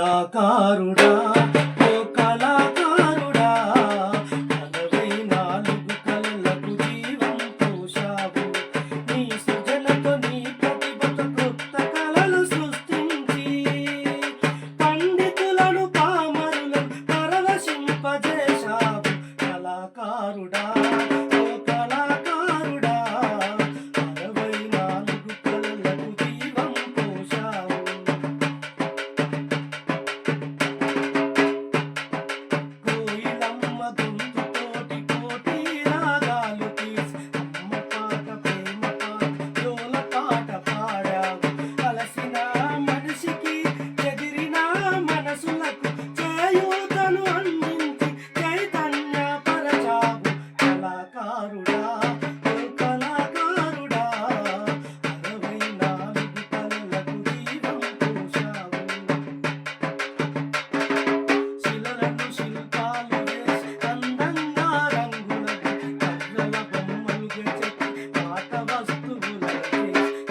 కళాకారుడా ఓ కళాకారుడా నలభై నాలుగు కళలకు జీవం పోషావు నీ సృజనతో నీ ప్రతిభతో కొత్త కళలు సృష్టించి పండితులను పామరులను పరవశింపజేశావు. కళాకారుడా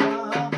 Rama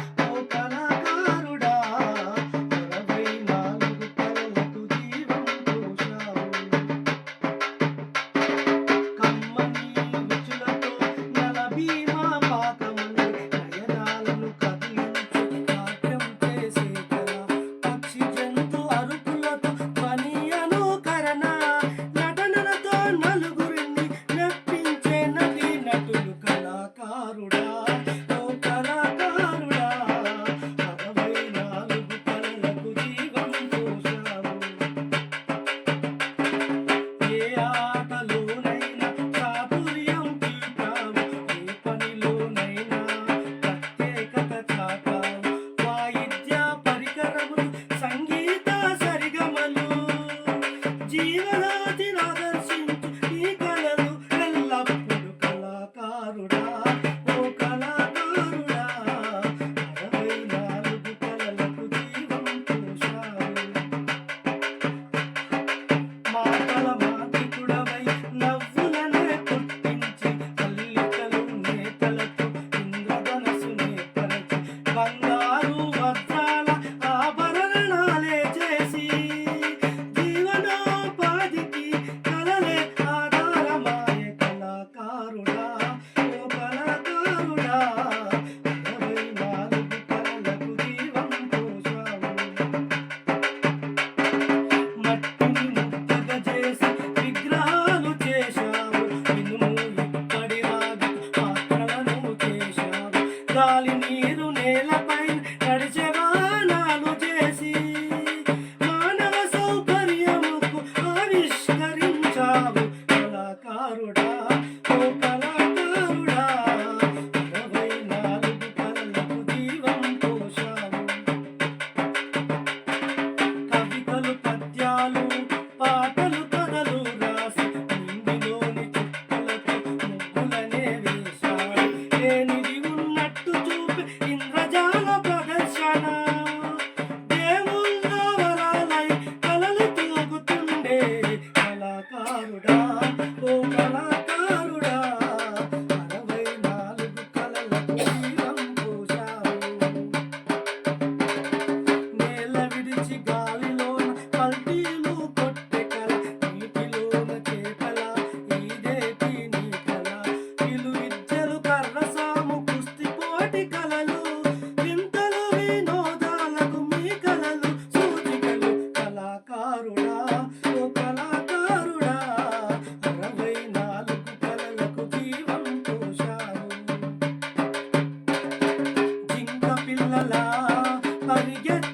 Hadi gel.